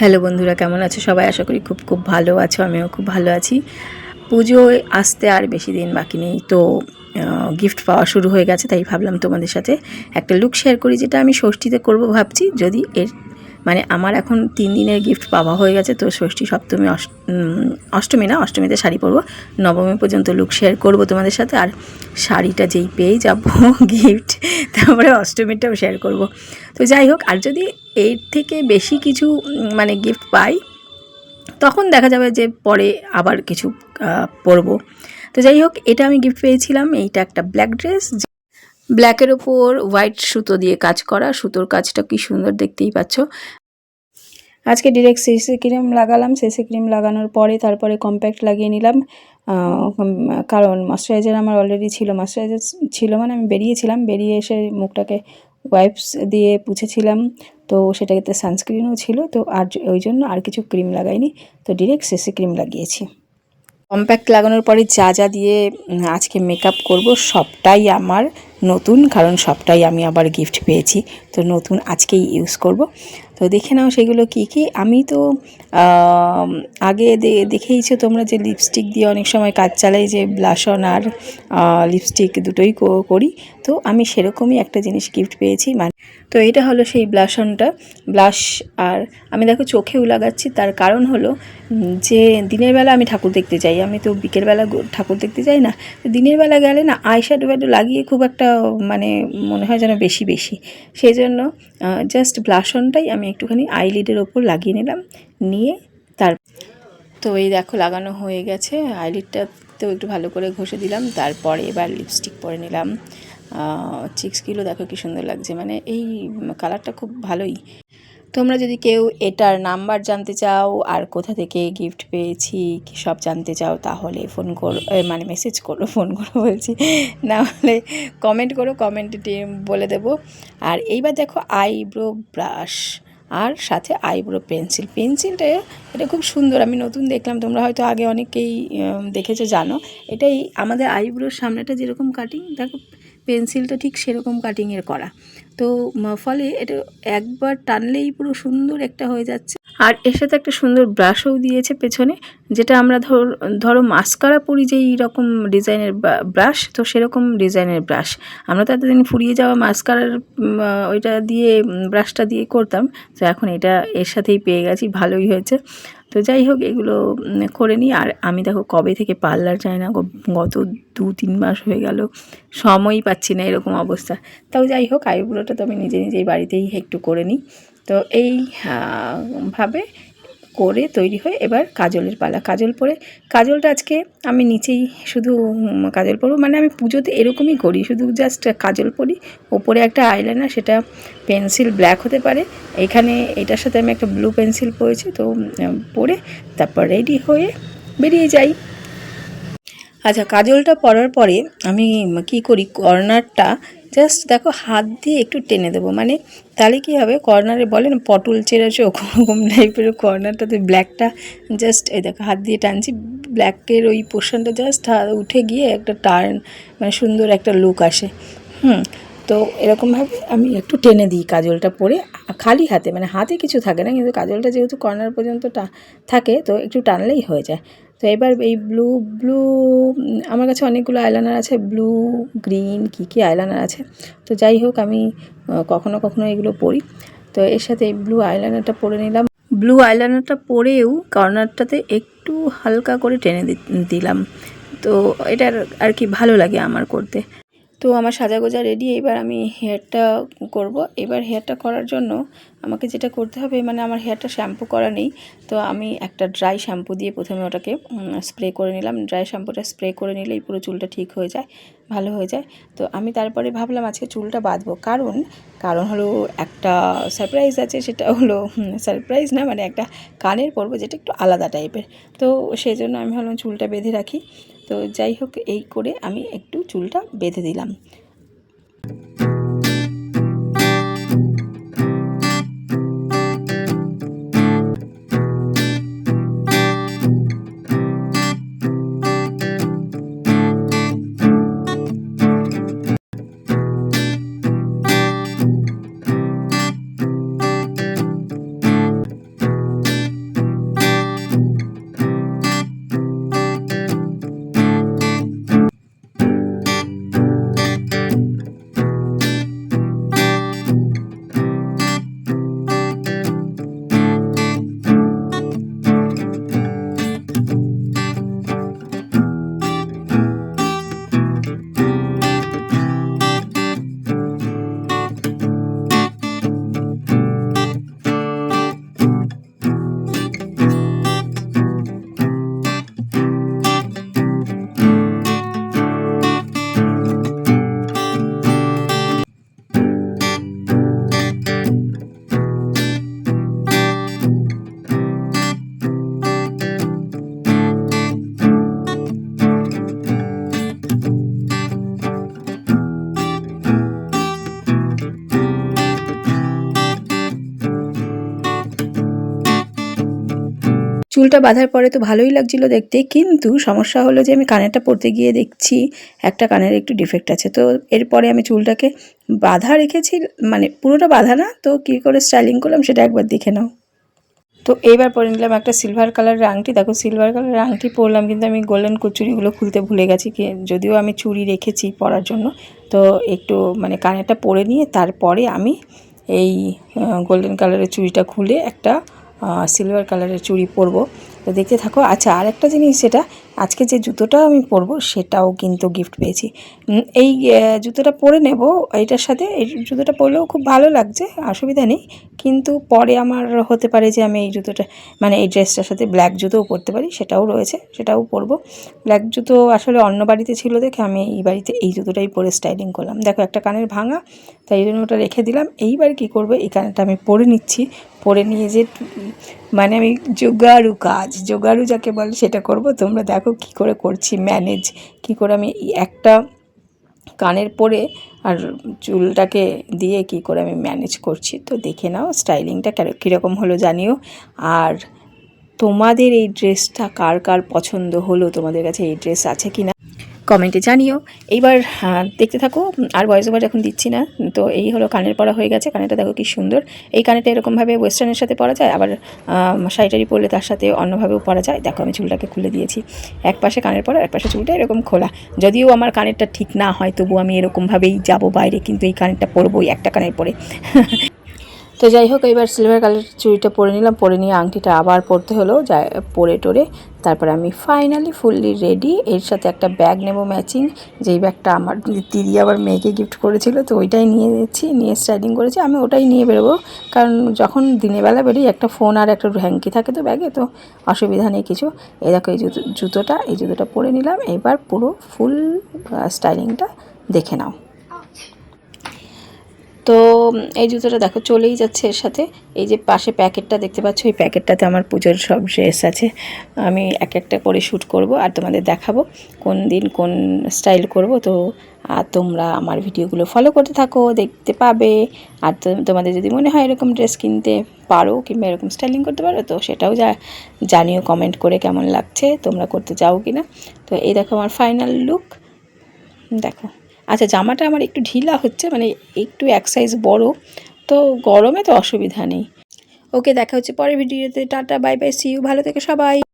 Hello বন্ধুরা, কেমন আছো? সবাই আশা করি খুব খুব ভালো আছো, আমিও খুব ভালো আছি। পুজোয় আসতে আর বেশি দিন বাকি নেই, তো গিফট পাওয়া শুরু হয়ে গেছে, তাই ভাবলাম তোমাদের সাথে একটা লুক শেয়ার করি, যেটা আমি ষষ্ঠীতে করব ভাবছি, যদি এর মানে আমার এখন তিন দিনের গিফট পাওয়া হয়ে গেছে, তো ষষ্ঠী, সপ্তমী, অষ্ট- অষ্টমী না, অষ্টমীতে শাড়ি পরবো। নবমী পর্যন্ত লুক শেয়ার করব তোমাদের সাথে, আর শাড়িটা যেই পেয়ে যাব গিফট তারপরে অষ্টমীটাও শেয়ার করব। তো যাই হোক, আর যদি এর থেকে বেশি কিছু মানে গিফট পাই, তখন দেখা যাবে যে পরে আবার কিছু পরবো। তো যাই হোক, এটা আমি গিফট পেয়েছিলাম, এইটা একটা ব্ল্যাক ড্রেস ব্ল্যাকের ওপর হোয়াইট সুতো দিয়ে কাজ করা। সুতোর কাজটা কি সুন্দর দেখতেই পাচ্ছ। আজকে ডিরেক্ট সিসি ক্রিম লাগালাম। সিসি ক্রিম লাগানোর পরে তারপরে কম্প্যাক্ট লাগিয়ে নিলাম। কারণ ময়শ্চারাইজার আমার অলরেডি ছিল। ময়শ্চারাইজার ছিল মানে আমি বেরিয়েছিলাম। বেরিয়ে এসে মুখটাকে ওয়াইপস দিয়ে পুছেছিলাম। তো সেটাতে সানস্ক্রিনও ছিল। তো আর ওই জন্য আর কিছু ক্রিম লাগাইনি। তো ডিরেক্ট সিসি ক্রিম লাগিয়েছি। কম্প্যাক্ট লাগানোর পরে যা যা দিয়ে আজকে মেকআপ করব, সবটাই আমার নতুন, কারণ সবটাই আমি আবার গিফট পেয়েছি। তো নতুন আজকেই ইউজ করব। তো দেখে নাও সেগুলো কি কি। আমি তো আগে দেখেইছো তোমরা যে লিপস্টিক দিয়ে অনেক সময় কাজ চালাই যে ব্লাশন আর লিপস্টিক দুটোই করি। তো আমি সেরকমই একটা জিনিস গিফট পেয়েছি। মানে তো এটা হলো সেই ব্লাশনটা ব্লাশ আর আমি দেখো চোখেও লাগাচ্ছি, তার কারণ হলো যে দিনের বেলা আমি ঠাকুর দেখতে যাই, আমি তো বিকেলবেলা ঠাকুর দেখতে যাই না, তো দিনের বেলা গেলে না আইশ্যাডো ফ্যাডো লাগিয়ে খুব একটা মানে মনে হয় যেন বেশি বেশি। সেই জন্য জাস্ট ব্লাশনটাই আমি একটুখানি আইলিডের ওপর লাগিয়ে নিলাম, নিয়ে তার, তো এই দেখো লাগানো হয়ে গেছে আইলিডটাতেও একটু ভালো করে ঘষে দিলাম, তারপরে এবার লিপস্টিক পরে নিলাম। চিক্সগুলো দেখো কি সুন্দর লাগছে। মানে এই কালারটা খুব ভালোই। তোমরা যদি কেউ এটার নাম্বার জানতে চাও, আর কোথা থেকে গিফট পেয়েছি, কি সব জানতে চাও, তাহলে ফোন করো মানে মেসেজ করো ফোন করো বলছি। না হলে কমেন্ট করো কমেন্টে বলে দেবো। আর এইবার দেখো আইব্রো ব্রাশ আর সাথে আইব্রো পেন্সিল পেন্সিলটা এটা খুব সুন্দর, আমি নতুন দেখলাম। তোমরা হয়তো আগে অনেকেই দেখেছ, জানো। এটাই আমাদের আইব্রোর সামনেটা যেরকম কাটিং দেখো পেন্সিলটা ঠিক সেরকম কাটিংয়ের করা। তো ফলে এটা একবার টানলেই পুরো সুন্দর একটা হয়ে যাচ্ছে। আর এর সাথে একটা সুন্দর ব্রাশও দিয়েছে পেছনে, যেটা আমরা ধর, ধরো মাস্কারা পরি যেই রকম ডিজাইনের ব্রাশ, তো সেরকম ডিজাইনের ব্রাশ। আমরা তো এতদিন ফুরিয়ে যাওয়া মাস্কারার ওইটা দিয়ে ব্রাশটা দিয়ে করতাম, তো এখন এটা এর সাথেই পেয়ে গেছি, ভালোই হয়েছে। তো যাই হোক, এগুলো করে নিই। আর আমি দেখো কবে থেকে পার্লার যাই না গত দু, তিন মাস হয়ে গেল, সময়ই পাচ্ছি না এরকম অবস্থা। তাও যাই হোক, আইব্রোটা তো আমি নিজে নিজেই বাড়িতেই একটু করে নিই। তো এই ভাবে করে তৈরি হয়ে এবার কাজলের পালা। কাজল পরে, কাজলটা আজকে আমি নিচেই শুধু কাজল পরবো। মানে আমি পুজোতে এরকমই করি, শুধু জাস্ট কাজল পরি। ওপরে একটা আইলাইনার সেটা পেন্সিল ব্ল্যাক হতে পারে। এখানে এটার সাথে আমি একটা ব্লু পেন্সিল পরেছি, তো পরে তারপর রেডি হয়ে বেরিয়ে যাই। আচ্ছা কাজলটা পরার পরে আমি কি করি? কর্নারটা জাস্ট দেখো হাত দিয়ে একটু টেনে দেবো। মানে তাহলে কী হবে? কর্নারে বলে না পটল চেরা চোখ ওরকম টাইপের কর্নারটাতে ব্ল্যাকটা জাস্ট এই দেখো হাত দিয়ে টানছি। ব্ল্যাকের ওই পোর্শনটা জাস্ট উঠে গিয়ে একটা টার্ন মানে সুন্দর একটা লুক আসে। হুম, তো এরকমভাবে আমি একটু টেনে দিই কাজলটা পরে, খালি হাতে মানে হাতে কিছু থাকে না, কিন্তু কাজলটা যেহেতু কর্নার পর্যন্ত থাকে, তো একটু টানলেই হয়ে যায়। তো এবার এই ব্লু ব্লু আমার কাছে অনেকগুলো আইলাইনার আছে। ব্লু গ্রিন কী কী আইলাইনার আছে? তো যাই হোক, আমি কখনো কখনো এগুলো পরি। তো এর সাথে এই ব্লু আইলাইনারটা পরে নিলাম। ব্লু আইলাইনারটা পরেও কর্নারটাতে একটু হালকা করে টেনে দিলাম। তো এটার আর কি ভালো লাগে আমার করতে। তো আমার সাজাগোজা রেডি এবার আমি হেয়ারটা করব। এবার হেয়ারটা করার জন্য আমাকে যেটা করতে হবে মানে আমার হেয়ারটা শ্যাম্পু করা নেই, তো আমি একটা ড্রাই শ্যাম্পু দিয়ে প্রথমে ওটাকে স্প্রে করে নিলাম। ড্রাই শ্যাম্পুটা স্প্রে করে নিলেই পুরো চুলটা ঠিক হয়ে যায়, ভালো হয়ে যায়। তো আমি তারপরে ভাবলাম আজকে চুলটা বাঁধবো। কারণ কারণ হলো একটা সারপ্রাইজ আছে, সেটা হলো সারপ্রাইজ না মানে একটা কানের পরবো যেটা একটু আলাদা টাইপের তো সেই জন্য আমি ভাবলাম চুলটা বেঁধে রাখি। তো যাই হোক এই করে আমি একটু চুলটা বেঁধে দিলাম। চুলটা বাঁধার পরে তো ভালোই লাগছিল দেখতে, কিন্তু সমস্যা হলো যে আমি কানেরটা পরতে গিয়ে দেখছি একটা কানের একটু ডিফেক্ট আছে। তো এরপরে আমি চুলটাকে বাঁধা রেখেছি মানে পুরোটা বাঁধা না, তো কী করে স্টাইলিং করলাম সেটা একবার দেখে নাও। তো এইবার পরে নিলাম একটা সিলভার কালারের আংটি। দেখো, সিলভার কালারের আংটি পরলাম, কিন্তু আমি গোল্ডেন কুচুরিগুলো খুলতে ভুলে গেছি যদিও আমি চুড়ি রেখেছি পরার জন্য। তো একটু মানে কানেরটা পরে নিয়ে তারপরে আমি এই গোল্ডেন কালারের চুড়িটা খুলে একটা সিলভার কালারের চুড়ি পরবো। তো দেখতে থাকো। আচ্ছা আর একটা জিনিস যেটা, আজকে যে জুতোটা আমি পরবো, সেটাও কিন্তু গিফট পেয়েছি। এই জুতোটা পরে নেব এইটার সাথে, এই জুতোটা পরলেও খুব ভালো লাগছে, অসুবিধা নেই। কিন্তু পরে আমার হতে পারে যে আমি এই জুতোটা মানে এই ড্রেসটার সাথে ব্ল্যাক জুতোও পরতে পারি, সেটাও রয়েছে, সেটাও পরবো। ব্ল্যাক জুতো আসলে অন্য বাড়িতে ছিল দেখে আমি এই বাড়িতে এই জুতোটাই পরে স্টাইলিং করলাম। দেখো, একটা কানের ভাঙা, তাই জন্য ওটা রেখে দিলাম। এইবার কি করব, এই কানেরটা আমি পরে নিচ্ছি। পরে নিয়ে যে মানে আমি জোগাড়ু কাজ। জোগাড়ু যাকে বলে সেটা করব। তোমরা দেখো কি করে করছি ম্যানেজ কি করে আমি একটা কানের পরে আর চুলটাকে দিয়ে কি করে আমি ম্যানেজ করছি। তো দেখে নাও স্টাইলিংটা কীরকম হলো জানিও। আর তোমাদের এই ড্রেসটা কার কার পছন্দ হলো? তোমাদের কাছে এই ড্রেস আছে কি না কমেন্টে জানিও। এইবার দেখতে থাকো, আর ভয়েস ওভার এখন দিচ্ছি না। তো এই হলো কানের পরা হয়ে গেছে, কানেরটা দেখো কি সুন্দর। এই কানেরটা এরকমভাবে ওয়েস্টার্নের সাথে পরা যায়, আবার শাড়িটারি পরলে তার সাথে অন্যভাবেও পরা যায়। দেখো আমি চুলটাকে খুলে দিয়েছি। এক পাশে কানের পরা এক পাশে চুলটা এরকম খোলা। যদিও আমার কানেরটা ঠিক না হয় তবু আমি এরকমভাবেই যাব বাইরে, কিন্তু এই কানেরটা পরবোই, একটা কানের পরে। তো যাই হোক, এবার সিলভার কালার চুড়িটা পরে নিলাম। পরে নিয়ে আংটিটা আবার পরতে হলো, যা পরে টোরে। তারপর আমি ফাইনালি ফুললি রেডি এর সাথে একটা ব্যাগ নেব ম্যাচিং যেই ব্যাগটা আমার দিদি আবার মেয়েকে গিফট করেছিল, তো ওইটাই নিয়ে নিয়েছি নিয়ে স্টাইলিং করেছি। আমি ওটাই নিয়ে বেরোবো, কারণ যখন দিনের বেলা বেরোই, একটা ফোন আর একটা হ্যাঙ্কি থাকে তো ব্যাগে তো অসুবিধা নেই কিছু। এ দেখো, এই জুতো জুতোটা, এই জুতোটা পরে নিলাম। এবার পুরো ফুল স্টাইলিংটা দেখে নাও। তো এই জুতোটা দেখো চলেই যাচ্ছে এর সাথে। এই যে পাশে প্যাকেটটা দেখতে পাচ্ছ, এই প্যাকেটটাতে আমার পুজোর সব ড্রেস আছে। আমি এক একটা করে শ্যুট করব আর তোমাদের দেখাবো কোন দিন কোন স্টাইল করব। তো, আর তোমরা আমার ভিডিওগুলো ফলো করতে থাকো, দেখতে পাবে। আর তোমাদের যদি মনে হয় এরকম ড্রেস কিনতে পারো কিংবা এরকম স্টাইলিং করতে পারো, তো সেটাও যা, জানিও কমেন্ট করে কেমন লাগছে, তোমরা করতে চাও কি না তো, এই দেখো আমার ফাইনাল লুক দেখো। আচ্ছা জামাটা আমার একটু ঢিলা হচ্ছে মানে একটু এক সাইজ বড়, তো গরমে তো অসুবিধা নেই। ওকে, দেখা হচ্ছে পরের ভিডিওতে। Tata bye bye see you ভালো থেকে সবাই।